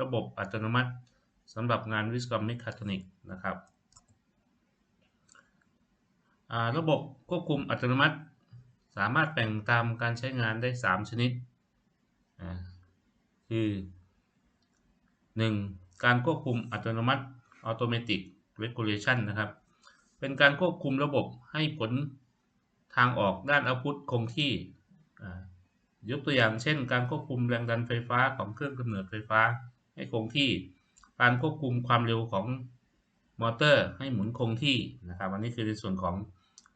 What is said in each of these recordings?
ระบบอัตโนมัติสำหรับงานวิศวกรรมเมคาทรอนิกส์นะครับระบบควบคุมอัตโนมัติ สามารถแบ่งตามการใช้งานได้ 3 ชนิดอ่าคือ 1. การควบคุมอัตโนมัติ Automatic Regulation นะครับ เป็นการควบคุมระบบให้ผลทางออกด้านเอาพุตคงที่ ยกตัวอย่างเช่น การควบคุมแรงดันไฟฟ้าของเครื่องกำเนิดไฟฟ้า ให้คงที่การควบคุมความเร็วของมอเตอร์ ให้หมุนคงที่นะครับอันนี้คือในส่วนของ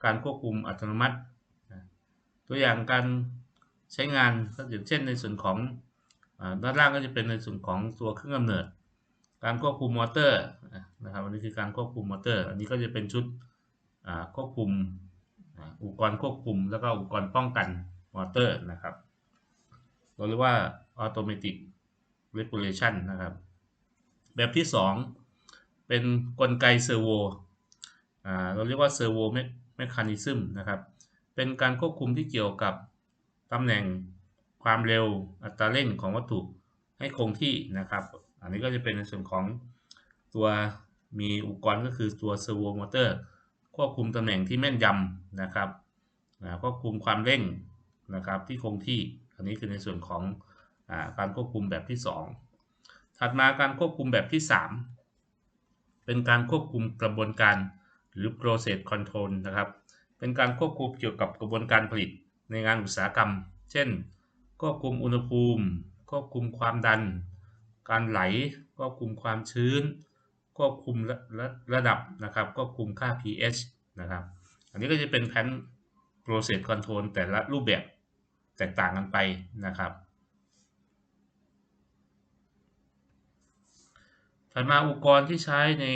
การควบคุมอัตโนมัติ ตัวอย่างการใช้งานก็อย่างเช่นในส่วนของด้านล่างก็จะเป็นในส่วนของตัวเครื่องกำเนิด การควบคุมมอเตอร์นะครับอันนี้คือการควบคุมมอเตอร์ อันนี้ก็จะเป็นชุดควบคุมอุปกรณ์ควบคุม แล้วก็อุปกรณ์ป้องกันมอเตอร์นะครับเราเรียกว่า automatic regulation นะครับ แบบที่ 2 เป็นกลไกเซอร์โวอ่าเราเรียกว่าเซอร์โวเมคานิซึมนะครับ เป็นการควบคุมที่เกี่ยวกับตำแหน่งความเร็วอัตราเร่งของวัตถุให้คงที่นะครับ อันนี้ก็จะเป็นในส่วนของตัวมีอุปกรณ์ก็คือตัวเซอร์โวมอเตอร์ควบคุมตำแหน่งที่แม่นยำนะครับควบคุมความเร่งนะครับที่คงที่ อันนี้คือในส่วนของ การควบคุมแบบที่ 2 ถัดมาการควบคุมแบบที่ 3 เป็นการควบคุมกระบวนการหรือ process control นะครับ เป็นการควบคุมเกี่ยวกับกระบวนการผลิตในงานอุตสาหกรรม เช่น ควบคุมอุณหภูมิ ควบคุมความดัน การไหล ควบคุมความชื้น ควบคุมระระระดับนะครับ ควบคุมค่า pH นะครับ อันนี้ก็จะเป็นแผน process control แต่ละรูปแบบแตกต่างกันไปนะครับ ถัดมาอุปกรณ์ที่ใช้ใน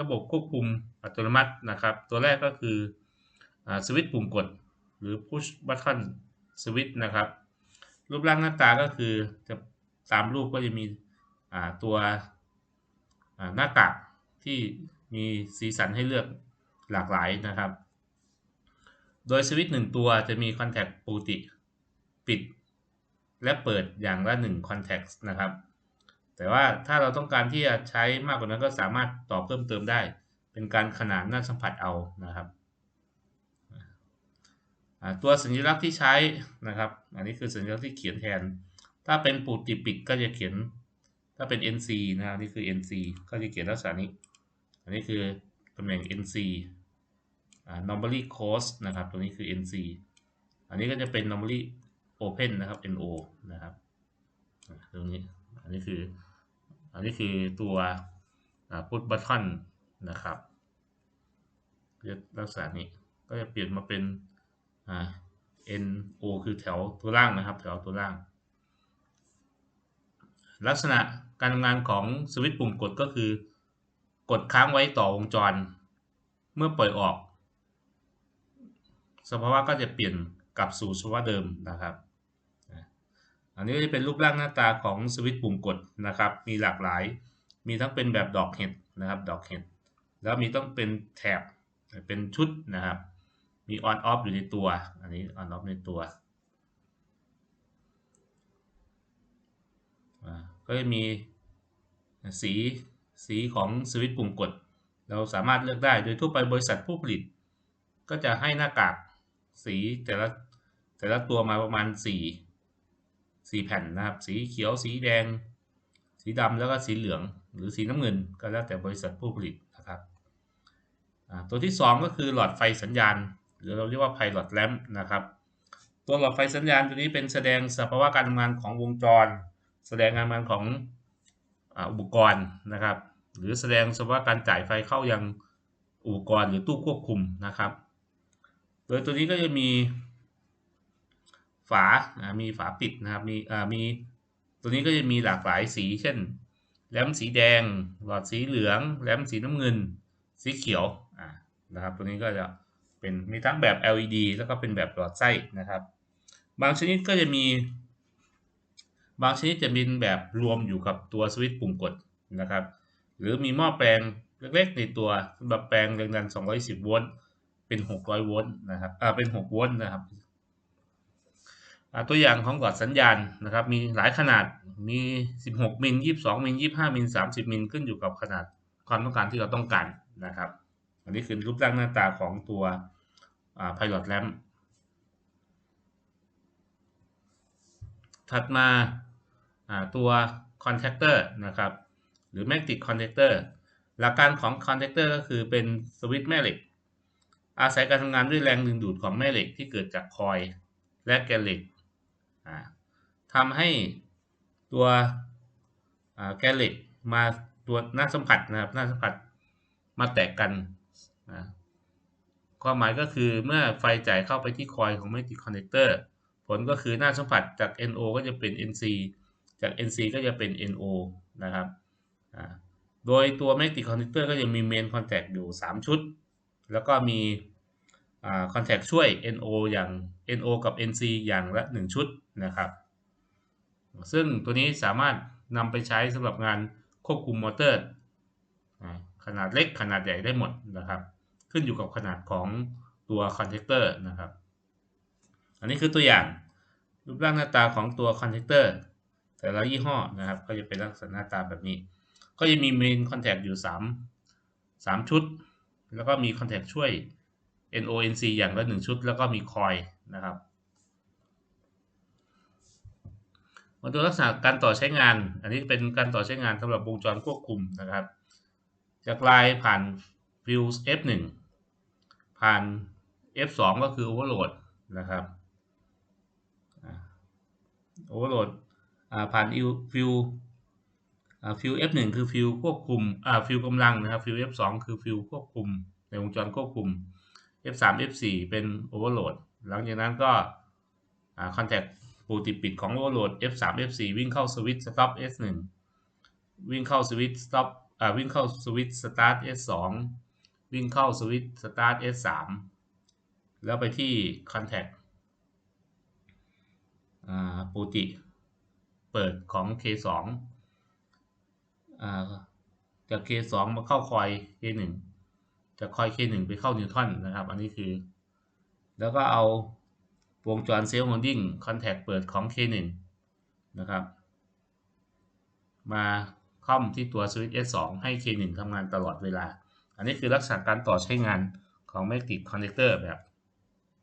ระบบควบคุมอัตโนมัตินะครับ ตัวแรกก็คือสวิตช์ปุ่มกด หรือ push button switch นะครับ รูปร่างหน้าตาก็คือจะตามรูปก็จะมีตัวหน้ากากที่มีสีสันให้เลือกหลากหลายนะครับ โดยสวิตช์หนึ่งตัวจะมีคอนแทคปกติ ปิด และเปิดอย่างละ1 contact นะครับ แต่ว่าถ้าเราต้องการที่จะใช้มากกว่านั้นก็สามารถต่อเพิ่มเติมได้ เป็นการขนานหน้าสัมผัสเอานะครับ ตัวสัญลักษณ์ที่ใช้นะครับ อันนี้คือสัญลักษณ์ที่เขียนแทน ถ้าเป็นปูติปิดก็จะเขียน ถ้าเป็น NC นะครับนี่คือ NC ก็จะเขียนลักษณะนี้ อันนี้คือตำแหน่ง NC normally close นะครับ ตัวนี้คือ NC อันนี้ก็จะเป็น normally open นะครับ NO นะครับตรงนี้ นี้คือ อันนี้คือตัว push button นะครับลักษณะนี้ก็จะเปลี่ยนมาเป็น NO คือแถวตัวล่างนะครับ แถวตัวล่าง ลักษณะการทำงานของสวิตช์ปุ่มกดก็คือ กดค้างไว้ต่อวงจร เมื่อปล่อยออก สภาวะก็จะเปลี่ยนกลับสู่สภาวะเดิมนะครับ อันนี้ก็จะเป็นรูปร่างหน้าตาของสวิตช์ปุ่มกดนะครับ มีหลากหลาย มีทั้งเป็นแบบดอกเห็ดนะครับ ดอกเห็ด แล้วมีต้องเป็นแถบ เป็นชุดนะครับ มีออนออฟอยู่ในตัว อันนี้ออนออฟในตัว ก็จะมีสีสีของสวิตช์ปุ่มกด เราสามารถเลือกได้ โดยทั่วไปบริษัทผู้ผลิต ก็จะให้หน้ากากสีแต่ละแต่ละตัวมาประมาณ 4 4 แผ่นนะครับ สีเขียว สีแดง สีดำแล้วก็สีเหลือง หรือสีน้ำเงิน ก็แล้วแต่บริษัทผู้ผลิตนะครับ ตัวที่ 2 ก็คือหลอดไฟสัญญาณ หรือเราเรียกว่า pilot lamp นะครับ ตัวหลอดไฟสัญญาณตัวนี้เป็นแสดงสภาวะการทำงานของวงจร แสดงการทำงานของอุปกรณ์นะครับ หรือแสดงสภาวะการจ่ายไฟเข้ายังอุปกรณ์หรือตู้ควบคุมนะครับ โดยตัวนี้ก็จะมี ฝามีฝาปิดนะครับ มีมีตัวนี้ก็จะมีหลากหลายสี เช่น แหลมสีแดง หลอดสีเหลือง แหลมสีน้ำเงิน สีเขียวนะครับ ตัวนี้ก็จะเป็นมีทั้งแบบ LED แล้วก็เป็นแบบหลอดไส้นะครับ บางชนิดก็จะมี บางชนิดจะมีแบบรวมอยู่กับตัวสวิตช์ปุ่มกดนะครับ หรือมีหม้อแปลงเล็กๆ ในตัวสำหรับแปลงแรงดัน 210 โวลต์ เป็น 600 โวลต์นะครับ อ่า เป็น 6 โวลต์นะครับ ตัวอย่างของหลอดสัญญาณนะครับมีหลายขนาดมี 16 มิล 22 มิล 25 มิล 30 มิล ขึ้นอยู่กับขนาดความต้องการที่เราต้องการนะครับ อันนี้คือรูปร่างหน้าตาของตัวอ่า Pilot Lamp ถัดมาตัว Contactor นะครับ หรือ Magnetic Contactor หลักการของ Contactor ก็คือเป็นสวิตช์แม่เหล็ก อาศัยการทำงานด้วยแรงดึงดูดของแม่เหล็กที่เกิดจากคอยล์และแกนเหล็ก ทำให้ตัวแกนเล็กมาตัวหน้าสัมผัสนะครับหน้าสัมผัสมาแตกกันนะความหมายก็คือเมื่อไฟจ่ายเข้าไปที่คอยของ magnetic connector ผลก็คือหน้าสัมผัสจาก NO ก็จะเป็น NC จาก NC ก็จะเป็น NO นะครับโดยตัว magnetic connector ก็จะมี main contact อยู่ 3 ชุด แล้วก็มี คอนแทคช่วย NO อย่าง NO กับ NC อย่างละ 1 ชุดนะครับ ซึ่งตัวนี้สามารถนำไปใช้สำหรับงานควบคุมมอเตอร์ ขนาดเล็กขนาดใหญ่ได้หมดนะครับ ขึ้นอยู่กับขนาดของตัวคอนแทคเตอร์นะครับ อันนี้คือตัวอย่างรูปร่างหน้าตาของตัวคอนแทคเตอร์แต่ละยี่ห้อนะครับ ก็จะเป็นลักษณะหน้าตาแบบนี้ ก็จะมีเมนคอนแทคอยู่ 3 3 ชุด แล้วก็มีคอนแทคช่วย NONC อย่างละ1ชุด แล้วก็มีคอยนะครับมาดูลักษณะการต่อใช้งาน อันนี้เป็นการต่อใช้งานสำหรับวงจรควบคุมนะครับ จากไลน์ผ่านฟิวส์ F1 ผ่าน F2 ก็คือ Overload นะครับ Overload ผ่านฟิวฟิว F1 คือฟิวควบคุมฟิวกำลังนะครับฟิว F2 คือฟิวควบคุม ในวงจรควบคุม F3 F4 เป็น Overload หลดหลังจากนั้นก็คอนแทคปกติปิดของ Overload F3 F4 วิ่งเข้าสวิตช์ Stop S1 วิ่งเข้าสวิตช์ Stop อ่าวิ่งเข้าสวิตช์ Start S2 วิ่งเข้าสวิตช์ Start S3 แล้วไปที่ Contact อ่าปกติเปิดของ K2 อจาก K2 มาเข้าคอย K1 จากคอย K1 ไปเข้านิวตันนะครับ อันนี้คือ แล้วก็เอาวงจรเซลล์โฮลดิ้งคอนแทคเปิดของ K1 นะครับ มาค่อมที่ตัวสวิตช์ S2 ให้ K1 ทำงานตลอดเวลา อันนี้คือลักษณะการต่อใช้งานของ Magnetic Connector แบบ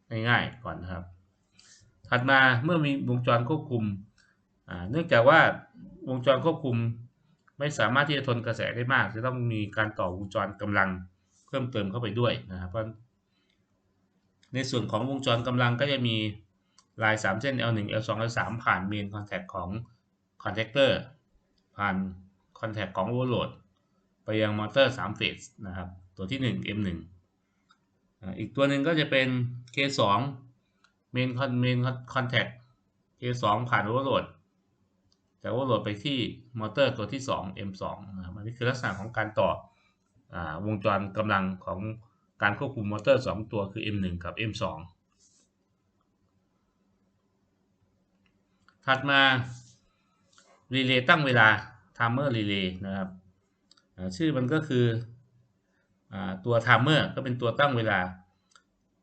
ง่ายๆก่อนนะครับ ถัดมาเมื่อมีวงจรควบคุม เนื่องจากว่าวงจรควบคุมไม่สามารถที่จะทนกระแสได้มาก จะต้องมีการต่อวงจรกำลัง เพิ่มเติมเข้าไปด้วยนะครับเพราะในส่วนของวงจรกำลังก็จะมีลาย 3 เส้น L1 L2 L3 ผ่านเมนคอนแทคของคอนแทคเตอร์ผ่านคอนแทคของโวลโหลดไปยังมอเตอร์3เฟสนะครับ ตัวที่ 1 M1 อีกตัวหนึ่งก็จะเป็น K2 เมนคอนเมนคอนแทค K2 ผ่านโวลโหลดจากโวลโหลดไปที่มอเตอร์ตัวที่ 2 M2 นะครับอันนี้คือลักษณะของการต่อ วงจรกำลังของการควบคุมมอเตอร์ 2 ตัวคือ M1 กับ M2 ถัดมารีเลย์ตั้งเวลา timer relay นะครับชื่อมันก็คืออตัว timer ก็เป็นตัวตั้งเวลา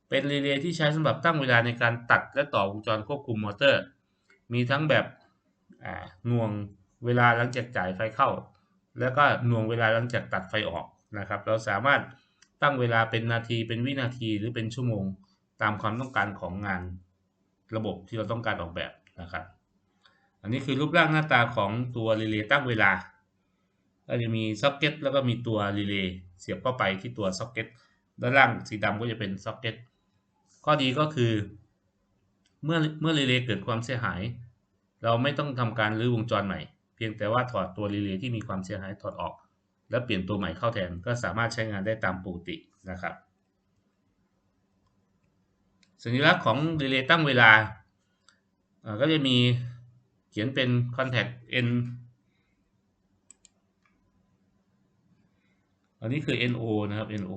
เป็นรีเลย์ที่ใช้สำหรับตั้งเวลาในการตัดและต่อวงจรควบคุมมอเตอร์ มีทั้งแบบหน่วงเวลาหลังจากจ่ายไฟเข้า แล้วก็หน่วงเวลาหลังจากตัดไฟออก นะครับ เราสามารถตั้งเวลาเป็นนาทีเป็นวินาทีหรือเป็นชั่วโมงตามความต้องการของงานระบบที่เราต้องการออกแบบนะครับ อันนี้คือรูปร่างหน้าตาของตัวรีเลย์ตั้งเวลา ก็จะมีซ็อกเก็ตแล้วก็มีตัวรีเลย์เสียบเข้าไปที่ตัวซ็อกเก็ตด้านล่างสีดำก็จะเป็นซ็อกเก็ตข้อดีก็คือ เมื่อเมื่อรีเลย์เกิดความเสียหาย เราไม่ต้องทำการรื้อวงจรใหม่ เพียงแต่ว่าถอดตัวรีเลย์ที่มีความเสียหายถอดออก แล้วเปลี่ยนตัวใหม่เข้าแทนก็สามารถใช้งานได้ตามปกตินะครับ สัญลักษณ์ของรีเลย์ตั้งเวลา ก็จะมีเขียนเป็น contact n อันนี้คือ no นะครับ no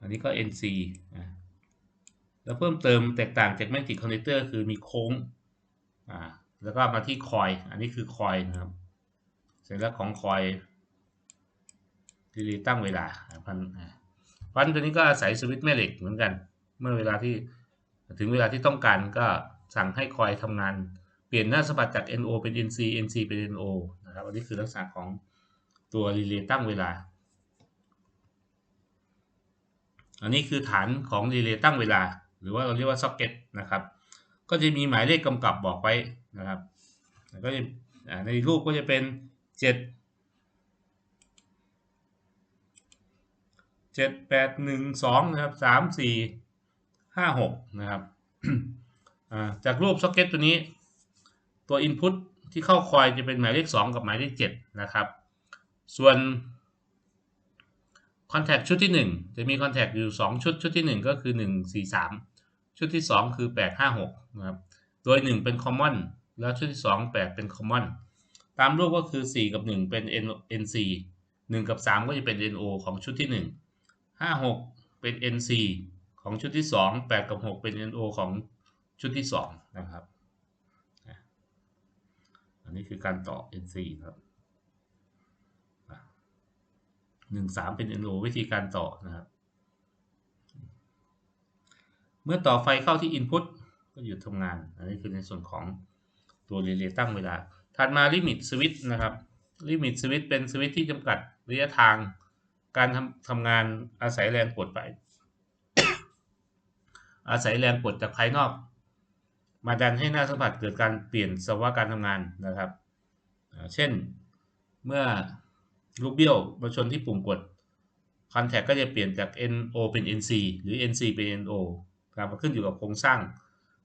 อันนี้ก็ nc นะแล้วเพิ่มเติมแตกต่างจาก magnetic connector คือมีโค้งอ่าแล้วก็มาที่คอย อันนี้คือคอยนะครับ สัญลักษณ์ของคอยรีเลย์ตั้งเวลาพันพันตัวนี้ก็อาศัยสวิตช์แม่เหล็กเหมือนกัน เมื่อเวลาที่ถึงเวลาที่ต้องการก็สั่งให้คอยทำงาน เปลี่ยนหน้าสมผัสจาก NO เป็น NC NC เป็น NO นะครับอันนี้คือลักษณะของตัวรีเลย์ตั้งเวลา อันนี้คือฐานของรีเลย์ตั้งเวลา หรือว่าเราเรียกว่าซ็อกเก็ตนะครับ ก็จะมีหมายเลขกำกับบอกไว้นะครับก็จะในรูปก็จะเป็น 7 7 8 1 2นะครับ3 4 5 6นะครับจากรูปซ็อกเก็ตตัวนี้ ตัว Input ที่เข้าคอยจะเป็นหมายเลข 2 กับหมายเลข 7 นะครับ ส่วน Contact ชุดที่ 1 จะมี Contact อยู่ 2 ชุด ชุดที่ 1 ก็คือ 1 4 3 ชุดที่ 2 คือ 8 5 6 นะครับ โดย 1 เป็น Common แล้วชุดที่ 2 8 เป็น Common ตามรูปก็คือ 4 กับ 1 เป็น nnc 1 กับ 3 ก็จะเป็น NO ของชุดที่ 1 5 6 เป็น NC ของชุดที่ 2 8 กับ 6 เป็น NO ของชุดที่ 2 นะครับ อันนี้คือการต่อ NC ครับหนึ่งสามเป็น NO วิธีการต่อนะครับ เมื่อต่อไฟเข้าที่ Input ก็หยุดทำงาน อันนี้คือในส่วนของตัวรีเลย์ตั้งเวลา ถัดมา Limit Switch นะครับ Limit Switch เป็นสวิตที่จำกัดระยะทางการทำทำงานอาศัยแรงกดไป อาศัยแรงกดจากภายนอก มาดันให้หน้าสัมผัสเกิดการเปลี่ยนสภาวะการทำงานนะครับ เช่นเมื่อลูกเบี้ยวมาชนที่ปุ่มกด Contact ก็จะเปลี่ยนจาก NO เป็น NC หรือ NC เป็น NO ครับขึ้นอยู่กับโครงสร้าง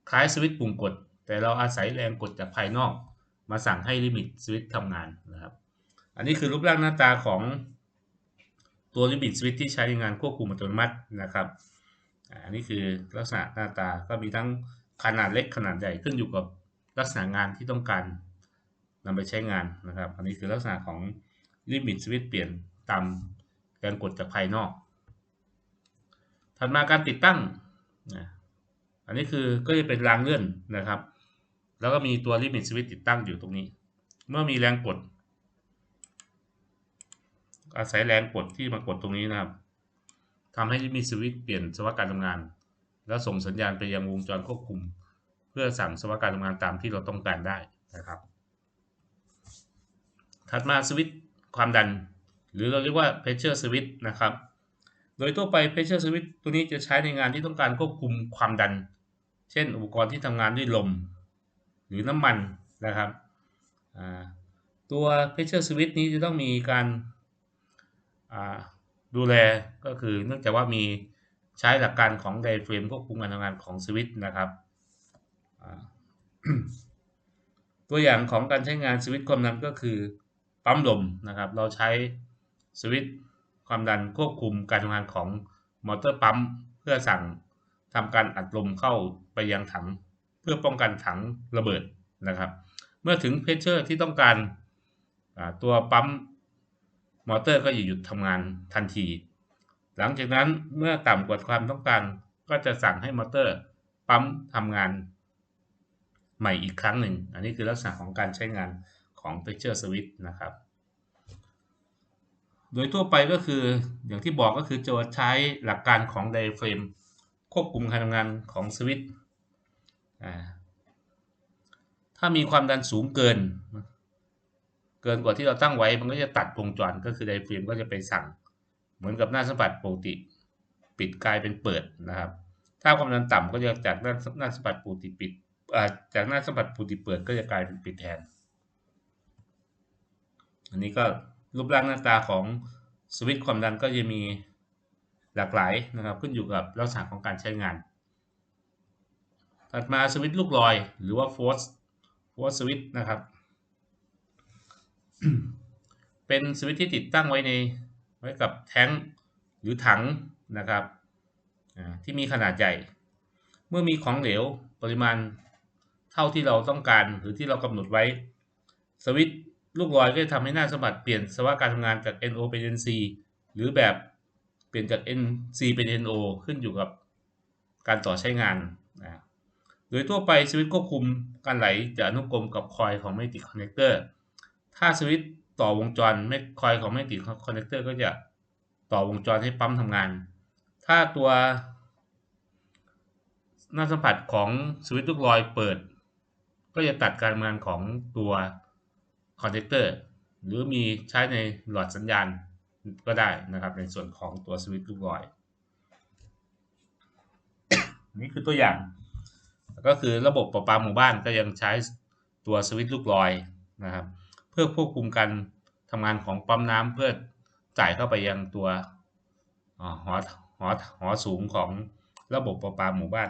คล้ายสวิตช์ปุ่มกด แต่เราอาศัยแรงกดจากภายนอก มาสั่งให้ลิมิตสวิตช์ทำงานนะครับอันนี้คือรูปร่างหน้าตาของตัวลิมิตสวิตช์ที่ใช้ในงานควบคุมอัตโนมัตินะครับอันนี้คือลักษณะหน้าตาก็มีทั้งขนาดเล็กขนาดใหญ่ขึ้นอยู่กับลักษณะงานที่ต้องการนำไปใช้งานนะครับ อันนี้คือลักษณะของลิมิตสวิตช์เปลี่ยนตามแรงกดจากภายนอก ถัดมาการติดตั้งนะอันนี้คือก็จะเป็นรางเลื่อนนะครับ แล้วก็มีตัวลิมิตสวิตติดตั้งอยู่ตรงนี้ เมื่อมีแรงกด อาศัยแรงกดที่มากดตรงนี้นะครับทำให้ลิมิตสวิตเปลี่ยนสภาวะการทำงาน แล้วส่งสัญญาณไปยังวงจรควบคุม เพื่อสั่งสภาวะการทำงานตามที่เราต้องการได้นะครับ ถัดมาสวิตความดัน หรือเราเรียกว่า pressure switch นะครับ โดยทั่วไป pressure switch ตัวนี้จะใช้ในงานที่ต้องการควบคุมความดัน เช่น อุปกรณ์ที่ทำงานด้วยลม หรือน้ำมันนะครับตัว pressure switch นี้จะต้องมีการดูแลก็คือเนื่องจากว่ามีใช้หลักการของไดเฟรมควบคุมการทำงานของสวิตช์นะครับตัวอย่างของการใช้งานสวิตช์ความดันก็คือปั๊มลมนะครับ เราใช้สวิตช์ความดันควบคุมการทำงานของมอเตอร์ปั๊มเพื่อสั่งทำการอัดลมเข้าไปยังถัง เพื่อป้องกันถังระเบิดนะครับ เมื่อถึงเพชเชอร์ที่ต้องการตัวปั๊มมอเตอร์ก็จะหยุดทำงานทันที หลังจากนั้นเมื่อต่ำกว่าความต้องการก็จะสั่งให้มอเตอร์ปั๊มทำงานใหม่อีกครั้งหนึ่ง อันนี้คือลักษณะของการใช้งานของ Pressure Switch นะครับ โดยทั่วไปก็คืออย่างที่บอกก็คือจะใช้หลักการของ Diaphragm ควบคุมการทำงานของสวิตช์ ถ้ามีความดันสูงเกิน เกินกว่าที่เราตั้งไว้ มันก็จะตัดวงจรก็คือไดเฟรมก็จะไปสั่ง เหมือนกับหน้าสัมผัสปกติ ปิดกลายเป็นเปิดนะครับ ถ้าความดันต่ำก็จะจากหน้าหน้าสัมผัสปกติปิดจากหน้าสัมผัสปกติเปิดก็จะกลายเป็นปิดแทน อันนี้ก็รูปร่างหน้าตาของสวิตช์ความดันก็จะมีหลากหลายนะครับขึ้นอยู่กับลักษณะของการใช้งาน ถัดมาสวิตช์ลูกลอย หรือว่า force force switch นะครับ เป็นสวิตช์ที่ติดตั้งไว้ในไว้กับแท้งหรือถังนะครับที่มีขนาดใหญ่ เมื่อมีของเหลวปริมาณเท่าที่เราต้องการหรือที่เรากำหนดไว้ สวิตช์ลูกลอยก็จะทำให้หน้าสมบัติเปลี่ยนสภาวะการทำงานจาก NO เป็น NC หรือแบบเปลี่ยนจาก NC เป็น NO ขึ้นอยู่กับการต่อใช้งานนะ โดยทั่วไปสวิตช์ควบคุมการไหลจะอนุกรมกับคอยของแมกติกคอนเนคเตอร์ถ้าสวิตช์ต่อวงจรไม่คอยของแมกติกคอนเนคเตอร์ก็จะต่อวงจรให้ปั๊มทำงาน ถ้าตัวหน้าสัมผัสของสวิตช์ลูกลอยเปิด ก็จะตัดการทำงานของตัวคอนเทคเตอร์หรือมีใช้ในหลอดสัญญาณก็ได้นะครับในส่วนของตัวสวิตช์ลูกลอย นี่คือตัวอย่าง ก็คือระบบประปาหมู่บ้านก็ยังใช้ตัวสวิตช์ลูกลอยนะครับ เพื่อควบคุมการทำงานของปั๊มน้ำเพื่อจ่ายเข้าไปยังตัวหอหอหอสูงของระบบประปาหมู่บ้าน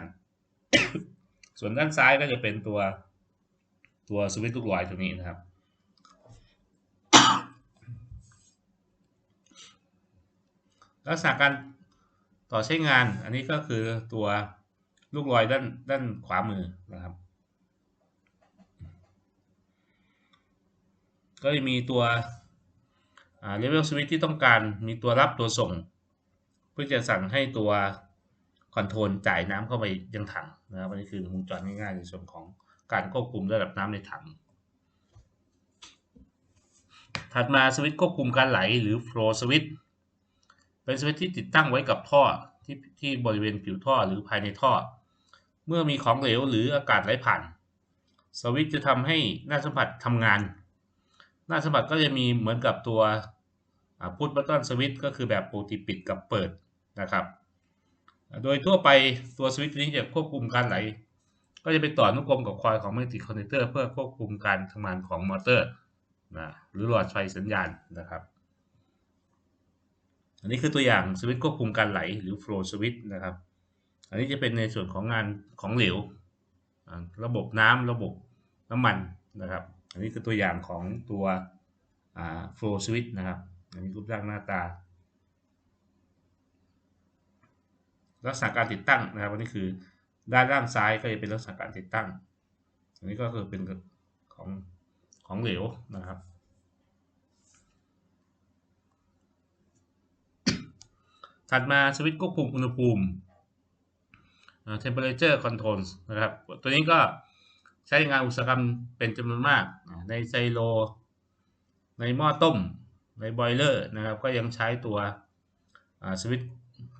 ส่วนด้านซ้ายก็จะเป็นตัวตัวสวิตช์ลูกลอยตัวนี้นะครับ ลักษณะการต่อใช้งานอันนี้ก็คือตัว ลูกลอยด้านด้านขวามือนะครับ ก็จะมีตัวเลเวลสวิตที่ต้องการมีตัวรับตัวส่ง เพื่อจะสั่งให้ตัวคอนโทรลจ่ายน้ำเข้าไปยังถังนะครับอันนี้คือวงจรง่ายๆในส่วนของการควบคุมระดับน้ำในถัง ถัดมาสวิตช์ควบคุมการไหลหรือ flow switch เป็นสวิตช์ที่ติดตั้งไว้กับท่อที่ที่บริเวณผิวท่อหรือภายในท่อ เมื่อมีของเหลวหรืออากาศไหลผ่าน สวิตช์จะทำให้หน้าสัมผัสทำงาน หน้าสัมผัสก็จะมีเหมือนกับตัวพุทบัตตอนสวิตช์ก็คือแบบปกติปิดกับเปิดนะครับโดยทั่วไปตัวสวิตช์นี้จะควบคุมการไหล ก็จะไปต่ออนุกรมกับคอยของแมกติคอนเนคเตอร์เพื่อควบคุมการทำงานของมอเตอร์นะหรือหลอดไฟสัญญาณนะครับ อันนี้คือตัวอย่างสวิตช์ควบคุมการไหลหรือ flow switch นะครับ อันนี้จะเป็นในส่วนของงานของเหลว ระบบน้ำระบบน้ำมันนะครับ อันนี้คือตัวอย่างของตัว flow switch นะครับ อันนี้รูปร่างหน้าตา ลักษณะการติดตั้งนะครับอันนี้คือด้านล่างซ้ายก็จะเป็นลักษณะการติดตั้ง อันนี้ก็คือเป็นของของเหลวนะครับถัดมาสวิตช์ควบคุมอุณหภูมิ temperature controls นะครับ ตัวนี้ก็ใช้งานอุตสาหกรรมเป็นจำนวนมาก ในไซโล ในหม้อต้ม ในบอยเลอร์นะครับ ก็ยังใช้ตัวสวิตช์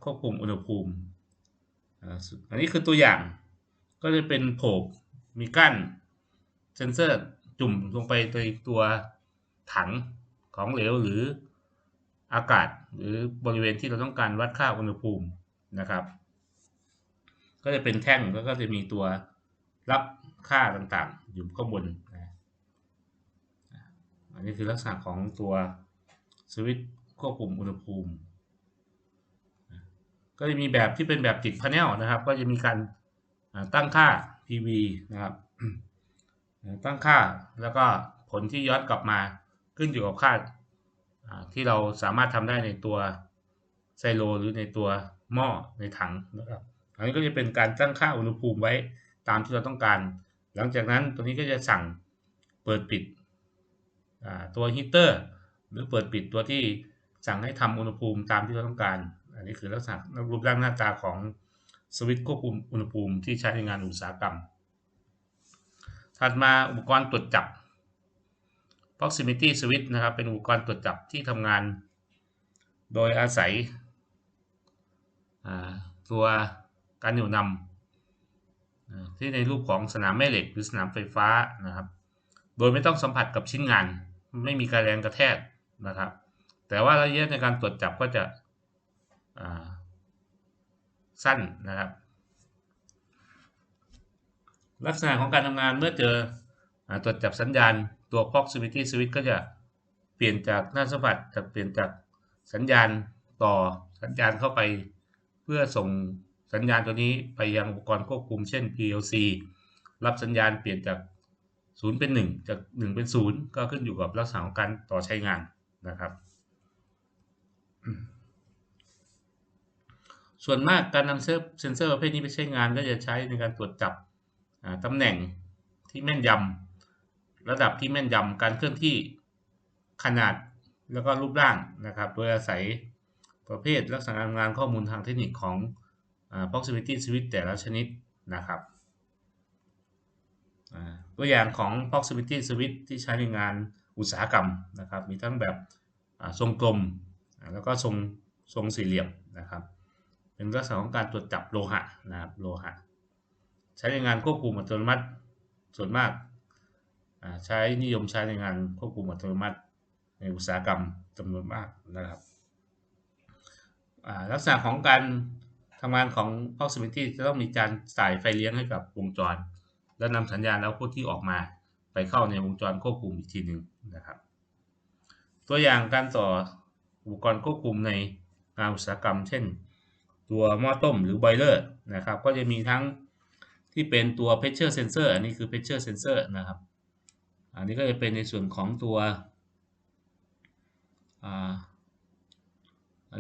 ควบคุมอุณหภูมิ อันนี้คือตัวอย่าง ก็จะเป็นโผกมีกั้นเซนเซอร์จุ่มลงไปในตัวถังของเหลวหรืออากาศหรือบริเวณที่เราต้องการวัดค่าอุณหภูมินะครับ ก็จะเป็นแท่งแล้วก็จะมีตัวรับค่าต่างๆ อยู่ข้างบนนะอันนี้คือลักษณะของตัวสวิตช์ควบคุมอุณหภูมิ ก็จะมีแบบที่เป็นแบบติดพาเนลนะครับ ก็จะมีการตั้งค่า PV นะครับตั้งค่าแล้วก็ผลที่ย้อนกลับมาขึ้นอยู่กับค่าที่เราสามารถทำได้ในตัวไซโลหรือในตัวหม้อในถังนะครับ อันนี้ก็จะเป็นการตั้งค่าอุณหภูมิไว้ตามที่เราต้องการ หลังจากนั้นตัวนี้ก็จะสั่งเปิดปิดตัวฮีเตอร์หรือเปิดปิดตัวที่สั่งให้ทำอุณหภูมิตามที่เราต้องการ อันนี้คือลักษณะรูปร่างหน้าตาของสวิตช์ควบคุมอุณหภูมิที่ใช้ในงานอุตสาหกรรม ถัดมาอุปกรณ์ตรวจจับ proximity switch นะครับเป็นอุปกรณ์ตรวจจับที่ทำงาน โดยอาศัยตัว การเหนี่ยวนำที่ในรูปของสนามแม่เหล็กหรือสนามไฟฟ้านะครับ โดยไม่ต้องสัมผัสกับชิ้นงาน ไม่มีการแรงกระแทกนะครับ แต่ว่าระยะในการตรวจจับก็จะสั้นนะครับ ลักษณะของการทำงานเมื่อเจอตรวจจับสัญญาณตัว proximity switch ก็จะเปลี่ยนจากหน้าสัมผัสจะเปลี่ยนจากสัญญาณต่อสัญญาณเข้าไป เพื่อส่ง สัญญาณตัวนี้ไปยังอุปกรณ์ควบคุมเช่น PLC รับสัญญาณเปลี่ยนจาก 0 เป็น 1 จาก 1 เป็น 0 ก็ขึ้นอยู่กับลักษณะของการต่อใช้งานนะครับส่วนมากการนำเซนเซอร์ประเภทนี้ไปใช้งานก็จะใช้ในการตรวจจับตำแหน่งที่แม่นยำระดับที่แม่นยำการเคลื่อนที่ขนาดแล้วก็รูปร่างนะครับ โดยอาศัยประเภทลักษณะงานข้อมูลทางเทคนิคของ proximity switch แต่ละชนิดนะครับตัวอย่างของ proximity switch ที่ใช้ในงานอุตสาหกรรมนะครับ มีทั้งแบบทรงกลม แล้วก็ทรงทรงสี่เหลี่ยมนะครับ เป็นลักษณะของการตรวจจับโลหะนะครับโลหะ ใช้ในงานควบคุมอัตโนมัติส่วนมากอ่าใช้นิยมใช้ในงานควบคุมอัตโนมัติ ในอุตสาหกรรมจำนวนมากนะครับอ่าลักษณะของการ ทำงานของ proximity จะต้องมีการจ่ายไฟเลี้ยงให้กับวงจร แล้วนำสัญญาณแล้วพุทที่ออกมา ไปเข้าในวงจรควบคุมอีกทีหนึ่งนะครับ ตัวอย่างการต่ออุปกรณ์ควบคุมในงานอุตสาหกรรม เช่น ตัวหม้อต้มหรือ boiler นะครับ ก็จะมีทั้งที่เป็นตัว pressure sensor อันนี้คือ pressure sensor นะครับ อันนี้ก็จะเป็นในส่วนของตัวอ่าอั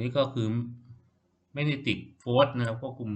นนี้ก็คือ magnetic force นะครับควบคุม